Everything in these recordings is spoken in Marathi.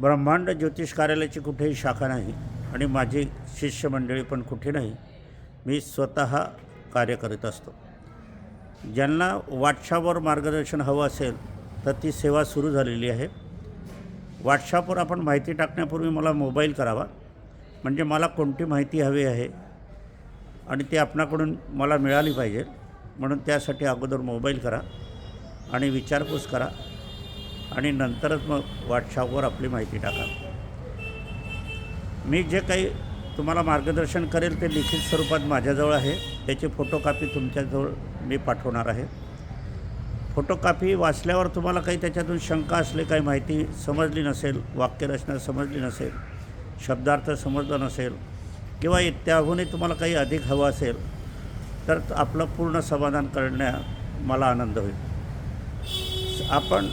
ब्रह्मांड ज्योतिष कार्यालयाची कुठेही शाखा नाही आणि माझी शिष्यमंडळी पण कुठे नाही मी स्वतः कार्य करीत असतो. ज्यांना व्हॉट्सॲपवर मार्गदर्शन हवं असेल तर ती सेवा सुरू झालेली आहे. व्हॉट्सॲपवर आपण माहिती टाकण्यापूर्वी मला मोबाईल करावा म्हणजे मला कोणती माहिती हवी आहे आणि ती आपणाकडून मला मिळाली पाहिजे म्हणून त्यासाठी अगोदर मोबाईल करा आणि विचारपूस करा. आणि नंतरच मग व्हॉट्सॲपवर आपली माहिती टाका. मी जे काही तुम्हाला मार्गदर्शन करेल ते लिखित स्वरूपात माझ्याजवळ आहे. त्याची फोटोकॉपी तुमच्याजवळ मी पाठवणार आहे. फोटोकॉपी वाचल्यावर तुम्हाला काही त्याच्यातून शंका असले काही माहिती समजली नसेल वाक्यरचना समजली नसेल शब्दार्थ समजला नसेल किंवा त्याहूनही तुम्हाला काही अधिक हवं असेल तर आपलं पूर्ण समाधान करण्यात मला आनंद होईल. आपण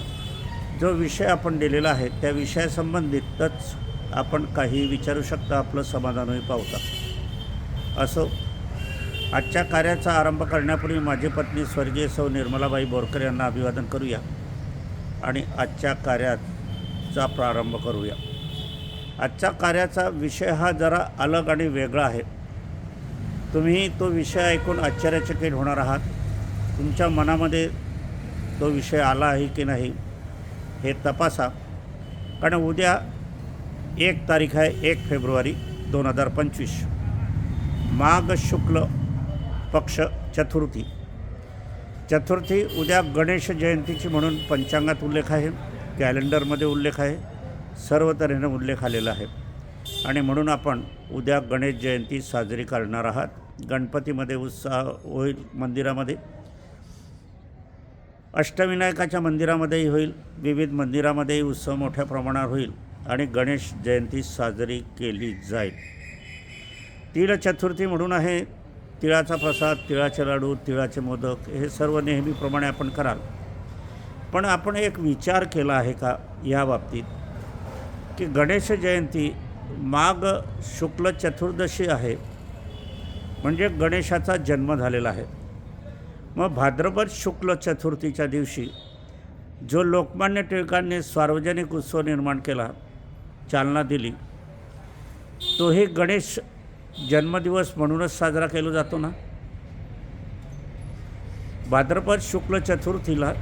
जो विषय आपण दिलेला आहे त्या विषयासंबंधितच आपण काही विचारू शकता आपलं समाधानही पावता. असो आजच्या कार्याचा आरंभ करण्यापूर्वी माझी पत्नी स्वर्गीय सौ निर्मलाबाई बोरकर यांना अभिवादन करूया आणि आजच्या कार्याचा प्रारंभ करूया. आजच्या कार्याचा विषय हा जरा अलग आणि वेगळा आहे. तुम्ही तो विषय ऐकून आश्चर्यचकित होणार आहात. तुमच्या मनामध्ये तो विषय आला आहे की नाही? हे तपासा. कारण उद्या एक तारीख आहे एक फेब्रुवारी दोन हजार पंचवीस. माघ शुक्ल पक्ष चतुर्थी. चतुर्थी उद्या गणेश जयंतीची म्हणून पंचांगात उल्लेख आहे कॅलेंडरमध्ये उल्लेख आहे सर्व तऱ्हेनं उल्लेख आलेला आहे. आणि म्हणून आपण उद्या गणेश जयंती साजरी करणार आहात. गणपतीमध्ये उत्साह होईल मंदिरामध्ये. अष्टविनायकाच्या मंदिरामध्येही होईल. विविध मंदिरामध्येही उत्सव मोठ्या प्रमाणावर होईल आणि गणेश जयंती साजरी केली जाईल. तिळ चतुर्थी म्हणून आहे. तिळाचा प्रसाद तिळाचे लाडू तिळाचे मोदक हे सर्व नेहमीप्रमाणे आपण कराल. पण आपण एक विचार केला आहे का या बाबतीत? की गणेश जयंती माघ शुक्ल चतुर्दशी आहे. म्हणजे गणेशाचा जन्म झालेला आहे. मग भाद्रपद शुक्ल चतुर्थीच्या दिवशी जो लोकमान्य टिळकांनी सार्वजनिक उत्सव निर्माण केला चालना दिली तोही गणेश जन्मदिवस म्हणूनच साजरा केला जातो ना? भाद्रपद शुक्ल चतुर्थीला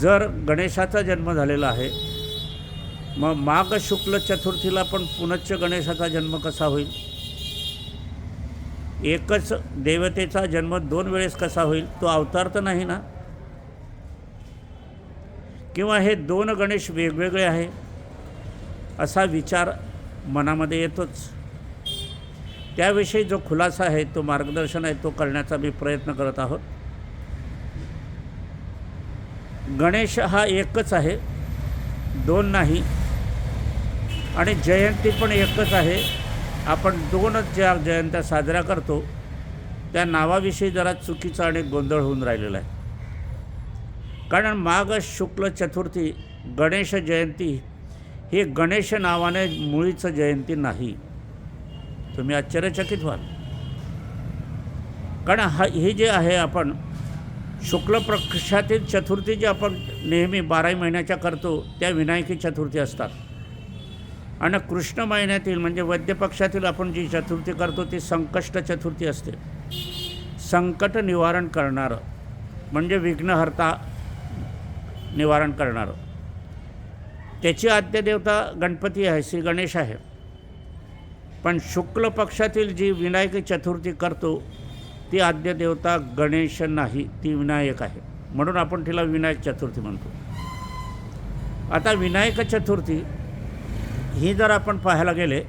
जर गणेशाचा जन्म झालेला आहे मग माघ शुक्ल चतुर्थीला पण पुनच्च गणेशाचा जन्म कसा होईल? एकच देवतेचा जन्म दोन वेळेस कसा होईल तो अवतार तर नाही ना? किंवा हे दोन गणेश वेगवेगळे आहे असा विचार मनामध्ये येतोच. त्याविषयी जो खुलासा आहे तो मार्गदर्शन आहे तो करण्याचा मी प्रयत्न करत आहोत. गणेश हा एकच आहे दोन नाही. आणि जयंती पण एकच आहे. आपण दोनच ज्या जयंत्या साजऱ्या करतो त्या नावाविषयी जरा चुकीचा आणि गोंधळ होऊन राहिलेला आहे. कारण माघ शुक्ल चतुर्थी गणेश जयंती ही गणेश नावाने मुळीचं जयंती नाही. तुम्ही आश्चर्यचकित व्हाल. कारण हा हे जे आहे आपण शुक्ल प्रक्षातील चतुर्थी जी आपण नेहमी बाराही महिन्याच्या करतो त्या विनायकी चतुर्थी असतात. आणि कृष्ण महिन्यातील म्हणजे वैद्यपक्षातील आपण जी चतुर्थी करतो ती संकष्ट चतुर्थी असते. संकट निवारण करणारं म्हणजे विघ्नहर्ता निवारण करणारं. त्याची आद्यदेवता गणपती आहे श्री गणेश आहे. पण शुक्ल पक्षातील जी विनायक चतुर्थी करतो ती आद्यदेवता गणेश नाही ती विनायक आहे. म्हणून आपण तिला विनायक चतुर्थी म्हणतो. आता विनायक चतुर्थी ही जर आपण पाहायला गेले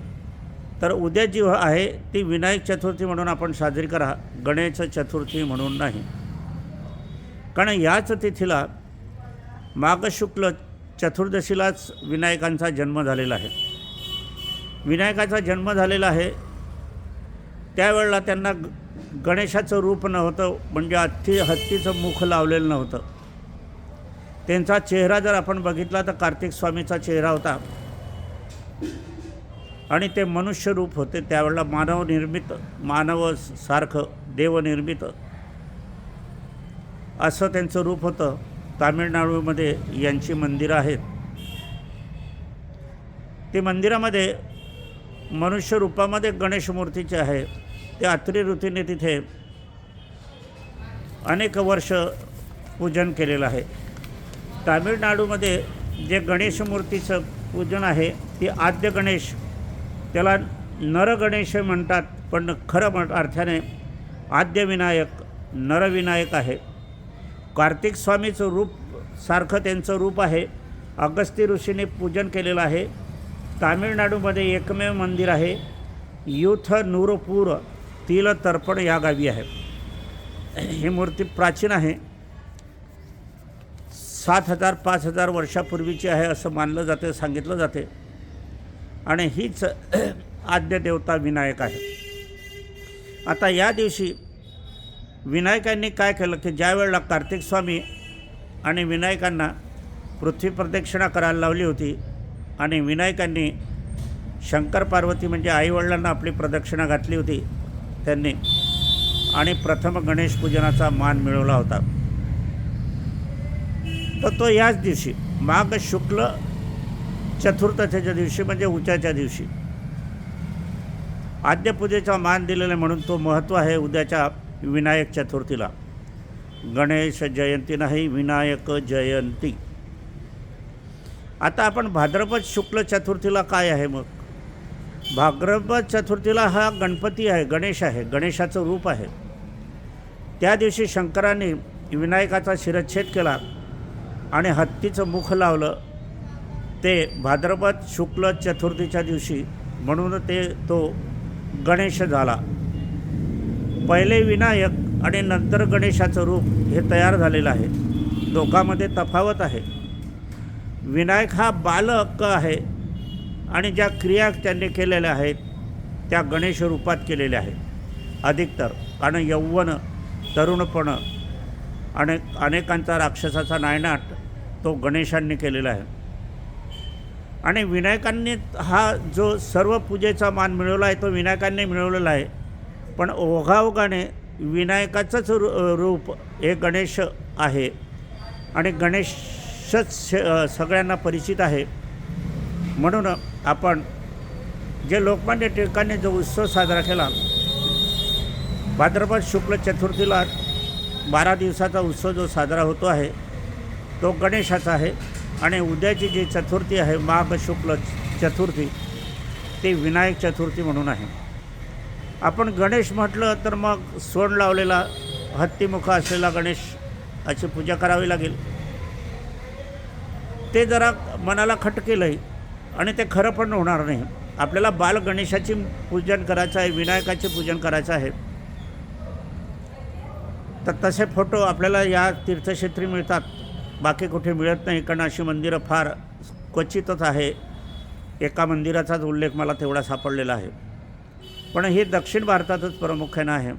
तर उद्या जी आहे ती विनायक चतुर्थी म्हणून आपण साजरी करा गणेश चतुर्थी म्हणून नाही. कारण याच तिथीला माघशुक्ल चतुर्दशीलाच विनायकांचा जन्म झालेला आहे. विनायकाचा जन्म झालेला आहे त्यावेळेला त्यांना ग- गणेशाचं रूप नव्हतं म्हणजे हत्ती हत्तीचं मुख लावलेलं नव्हतं. त्यांचा चेहरा जर आपण बघितला तर कार्तिक स्वामीचा चेहरा होता. आणि ते मनुष्यरूप होते त्यावेळेला मानवनिर्मित मानव सारखं देवनिर्मित असं त्यांचं रूप होतं. तामिळनाडूमध्ये यांची मंदिरं आहेत. ते मंदिरामध्ये मनुष्य रूपामध्ये गणेश मूर्तीचे आहे. ते अत्री ऋतीने तिथे अनेक वर्ष पूजन केलेलं आहे. तामिळनाडूमध्ये जे गणेश मूर्तीचं पूजन आहे ती आद्य गणेश त्याला नरगणेश म्हणतात पण खरं म्हण अर्थाने आद्यविनायक नरविनायक आहे. कार्तिक स्वामीचं रूप सारखं त्यांचं रूप आहे. अगस्ती ऋषीने पूजन केलेलं आहे. तामिळनाडूमध्ये एकमेव मंदिर आहे. युथ नूरपूर तिल तर्पण या गावी आहे. ही मूर्ती प्राचीन आहे. सात हजार पाच हजार वर्षापूर्वीची आहे असं मानलं जाते सांगितलं जाते. आणि हीच आद्य देवता विनायक आहे. आता या दिवशी विनायकांनी काय केलं की ज्या वेळेला कार्तिक स्वामी आणि विनायकांना पृथ्वी प्रदक्षिणा करायला लावली होती आणि विनायकांनी शंकर पार्वती म्हणजे आईवडिलांना आपली प्रदक्षिणा घातली होती त्यांनी आणि प्रथम गणेश पूजनाचा मान मिळवला होता. तर तो याच दिवशी माघ शुक्ल चतुर्थतेच्या दिवशी म्हणजे उच्याच्या दिवशी. आद्यपूजेचा मान दिलेला म्हणून तो महत्त्व आहे उद्याच्या विनायक चतुर्थीला. गणेश जयंती नाही विनायक जयंती. आता आपण भाद्रपद शुक्ल चतुर्थीला काय आहे मग? भाद्रपद चतुर्थीला हा गणपती आहे गणेश आहे गणेशाचं रूप आहे. त्या दिवशी शंकरांनी विनायकाचा शिरच्छेद केला. आणि हत्तीचं मुख लावलं. ते भाद्रपद शुक्ल चतुर्थीच्या दिवशी म्हणून ते तो गणेश झाला. पहिले विनायक आणि नंतर गणेशाचं रूप हे तयार झालेलं आहे. दोघांमध्ये तफावत आहे. विनायक हा बालहक्क आहे आणि ज्या क्रिया त्यांनी केलेल्या आहेत त्या गणेश रूपात केलेल्या आहेत. अधिकतर कारण यौवन तरुणपण अनेक अनेकांचा राक्षसाचा नायनाट तो गणेशांनी केलेला आहे. आणि विनायकांनी हा जो सर्व पूजेचा मान मिळवला आहे तो विनायकांनी मिळवलेला आहे. पण ओघाओघाने विनायकाचंच रू रूप हे गणेश आहे. आणि गणेशच सगळ्यांना परिचित आहे. म्हणून आपण जे लोकमान्य टिळकांनी जो उत्सव साजरा केला भाद्रपद शुक्ल चतुर्थीला बारा दिवसाचा उत्सव जो साजरा होतो आहे तो गणेशाचा आहे आणि उद्याची जी चतुर्थी आहे माघ शुक्ल चतुर्थी ती विनायक चतुर्थी म्हणून आहे. आपण गणेश म्हटलं तर मग सोंड लावलेला हत्तीमुख असलेला गणेश अशी पूजा करावी लागेल. ते जरा मनाला खटकेलं आहे आणि ते खरं पण होणार नाही. आपल्याला बाल गणेशाची पूजन करायचं आहे विनायकाचे पूजन करायचं आहे. तर तसे फोटो आपल्याला या तीर्थक्षेत्री मिळतात. बाकी कुठे मिळत नाही कारण अशी मंदिरं फार क्वचितच आहे. एका मंदिराचाच उल्लेख मला तेवढा सापडलेला आहे. पण हे दक्षिण भारतातच प्रामुख्यानं आहे.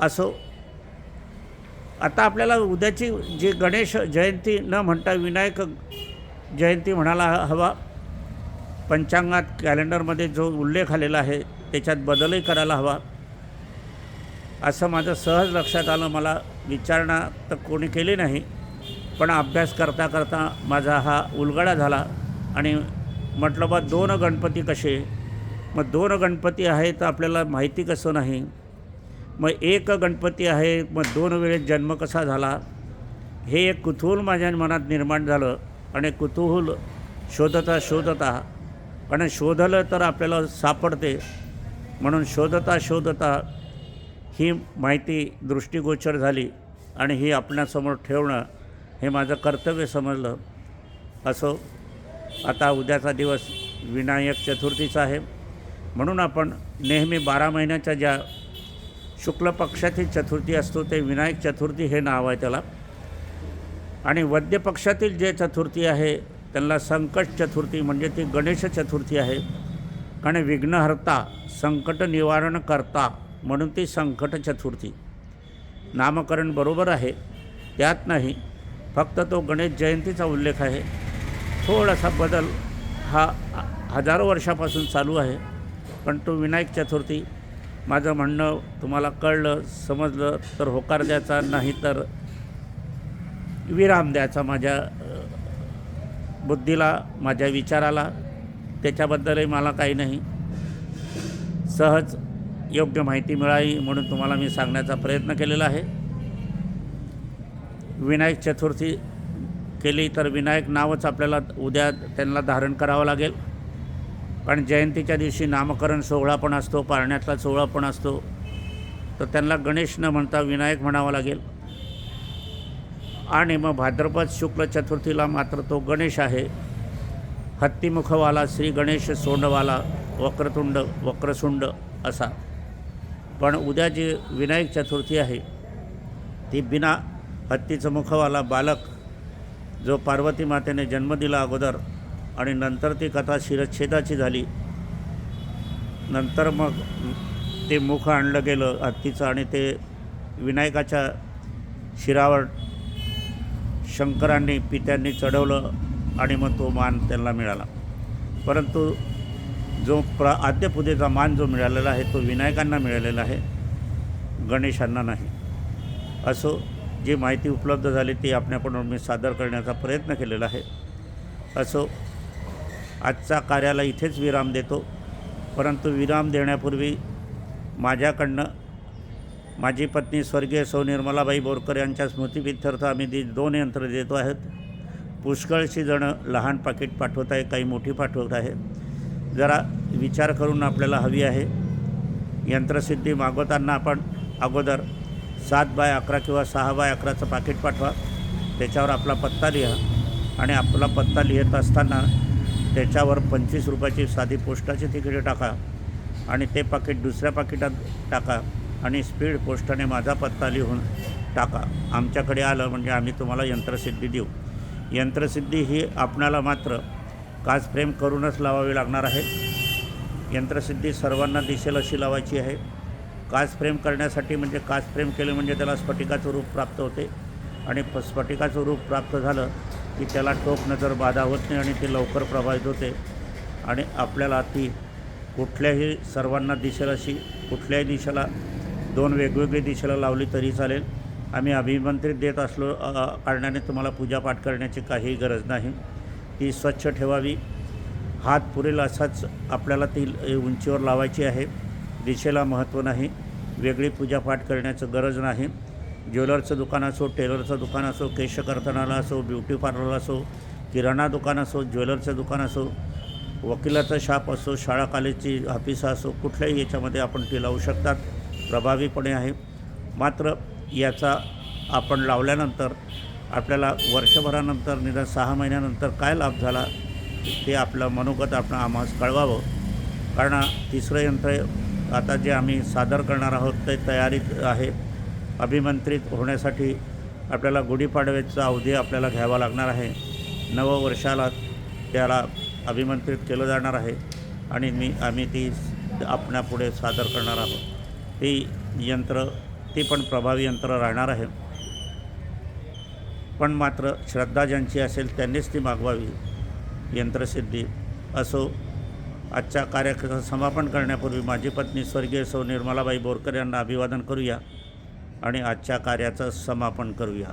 असो आता आपल्याला उद्याची जी गणेश जयंती न म्हणता विनायक जयंती म्हणायला हवा पंचांगात कॅलेंडरमध्ये जो उल्लेख आलेला आहे त्याच्यात बदलही करायला हवा. असं माझं सहज लक्षात आलं मला विचारणा तर कोणी केली नाही पण अभ्यास करता करता माझा हा उलगडा झाला आणि म्हटलं बा दोन गणपती कसे? मग दोन गणपती आहे तर आपल्याला माहिती कसं नाही. मग एक गणपती आहे मग दोन वेळेस जन्म कसा झाला? हे एक कुतूहल माझ्या मनात निर्माण झालं आणि कुतूहल शोधता शोधता आणि शोधलं तर आपल्याला सापडते. म्हणून शोधता शोधता ही माहिती दृष्टिगोचर झाली आणि ही आपणासमोर ठेवणं हे माझं कर्तव्य समजलं. असो आता उद्याचा दिवस विनायक चतुर्थीचा आहे. म्हणून आपण नेहमी बारा महिन्याच्या ज्या शुक्ल पक्षातील चतुर्थी असतो ते विनायक चतुर्थी हे नाव आहे त्याला. आणि वद्य पक्षातील जे चतुर्थी आहे त्यांना संकट चतुर्थी म्हणजे ती गणेश चतुर्थी आहे. कारण विघ्नहर्ता संकट निवारण करता म्हणून ती संकट चतुर्थी. नामकरण बरोबर आहे. त्यात नाही फक्त तो गणेश जयंतीचा उल्लेख आहे. थोडासा बदल हा हजारो वर्षापासून चालू आहे पण तो विनायक चतुर्थी. माझं म्हणणं तुम्हाला कळलं समजलं तर होकार द्यायचा नाही तर विराम द्यायचा माझ्या बुद्धीला माझ्या विचाराला. त्याच्याबद्दलही मला काही नाही. सहज योग्य माहिती मिळावी म्हणून तुम्हाला मी सांगण्याचा प्रयत्न केलेला आहे. विनायक चतुर्थी केली तर विनायक नावच आपल्याला उद्या त्यांना धारण करावं लागेल. कारण जयंतीच्या दिवशी नामकरण सोहळा पण असतो पाळण्यातला सोहळा पण असतो. तर त्यांना गणेश न म्हणता विनायक म्हणावा लागेल. आणि मग भाद्रपद शुक्ल चतुर्थीला मात्र तो गणेश आहे. हत्तीमुखवाला श्री गणेश सोंडवाला वक्रतुंड वक्रसुंड असा. पण उद्या जी विनायक चतुर्थी आहे ती बिना हत्तीचं मुखवाला बालक जो पार्वती मातेने जन्म दिला अगोदर आणि नंतर ती कथा शिरच्छेदाची झाली नंतर मग ते मुख आणलं गेलं हत्तीचं आणि ते विनायकाच्या शिरावर शंकरांनी पित्यांनी चढवलं आणि मग तो मान त्यांना मिळाला. परंतु जो प्र आद्यपूजेचा मान जो मिळालेला आहे तो विनायकांना मिळालेला आहे गणेशांना नाही. असो जी माहिती उपलब्ध झाली ती आपल्याकडून मी सादर करण्याचा प्रयत्न केलेला आहे. असो आजचा कार्याला इथेच विराम देतो. परंतु विराम देण्यापूर्वी माझ्याकडनं माझी पत्नी स्वर्गीय सौ निर्मलाबाई बोरकर यांच्या स्मृतिप्रित्यर्थ आम्ही ती दोन यंत्र देतो आहेत. पुष्कळशी जणं लहान पाकिट पाठवत आहे काही मोठी पाठवत आहे. जरा विचार करून आपल्याला हवी आहे. यंत्रसिद्धी मागवताना आपण अगोदर सात बाय अकरा किंवा सहा बाय अकराचं पाकिट पाठवा. त्याच्यावर आपला पत्ता लिहा आणि आपला पत्ता लिहित असताना त्याच्यावर पंचवीस रुपयाची साधी पोस्टाची तिकीटे टाका आणि ते पाकिट दुसऱ्या पाकिटात टाका आणि स्पीड पोस्टाने माझा पत्ता लिहून टाका. आमच्याकडे आलं म्हणजे आम्ही तुम्हाला यंत्रसिद्धी देऊ. यंत्रसिद्धी ही आपणाला मात्र काच फ्रेम करूनच लावावी लागणार आहे. यंत्रसिद्धी सर्वांना दिसेल अशी लावायची आहे. काच फ्रेम करण्यासाठी म्हणजे काच फ्रेम केले म्हणजे त्याला स्फटिकाचं रूप प्राप्त होते. आणि प- स्फटिकाचं रूप प्राप्त झालं की त्याला टोक नजर बाधा होत नाही आणि ते लवकर प्रभावित होते. आणि आपल्याला ती कुठल्याही सर्वांना दिसेल अशी कुठल्याही दिशेला दोन वेगवेगळी दिशेला लावली तरी चालेल. आम्ही अभिमंत्रित देत असलो कारणाने तुम्हाला पूजापाठ करण्याची काहीही गरज नाही. ती स्वच्छ ठेवावी. हात पुरेल असाच आपल्याला ती उंचीवर लावायची आहे. दिशेला महत्त्व नाही. वेगळी पूजापाठ करण्याचं गरज नाही. ज्वेलरचं दुकान असो टेलरचं दुकान असो केशकर्तनाला असो ब्युटी पार्लर असो किराणा दुकान असो ज्वेलरचं दुकान असो वकिलाचं शाप असो शाळा कॉलेजची ऑफिसं असो कुठल्याही याच्यामध्ये आपण ती लावू शकतात. प्रभावीपणे आहे. मात्र याचा आपण लावल्यानंतर आपल्याला वर्षभरानंतर निदान सहा महिन्यानंतर काय लाभ झाला ते आपलं मनोगत आपण आम्हास कळवावं. कारण तिसरं यंत्र आता जे आम्ही सादर करणार आहोत ते तयारीत आहे. अभिमंत्रित होण्यासाठी आपल्याला गुढीपाडव्याचा अवधी आपल्याला घ्यावा लागणार आहे. नववर्षाला त्याला अभिमंत्रित केलं जाणार आहे आणि मी आम्ही ती आपणापुढे सादर करणार आहोत. ती यंत्र ती पण प्रभावी यंत्र राहणार आहे. पण मात्र श्रद्धा ज्यांची असेल त्यांनीच ती मागवावी. यंत्रसिद्धी. असो आजच्या कार्यक्रमाचं समापन करण्यापूर्वी माझी पत्नी स्वर्गीय सौ निर्मलाबाई बोरकर यांना अभिवादन करूया आणि आजच्या कार्याचं समापन करूया.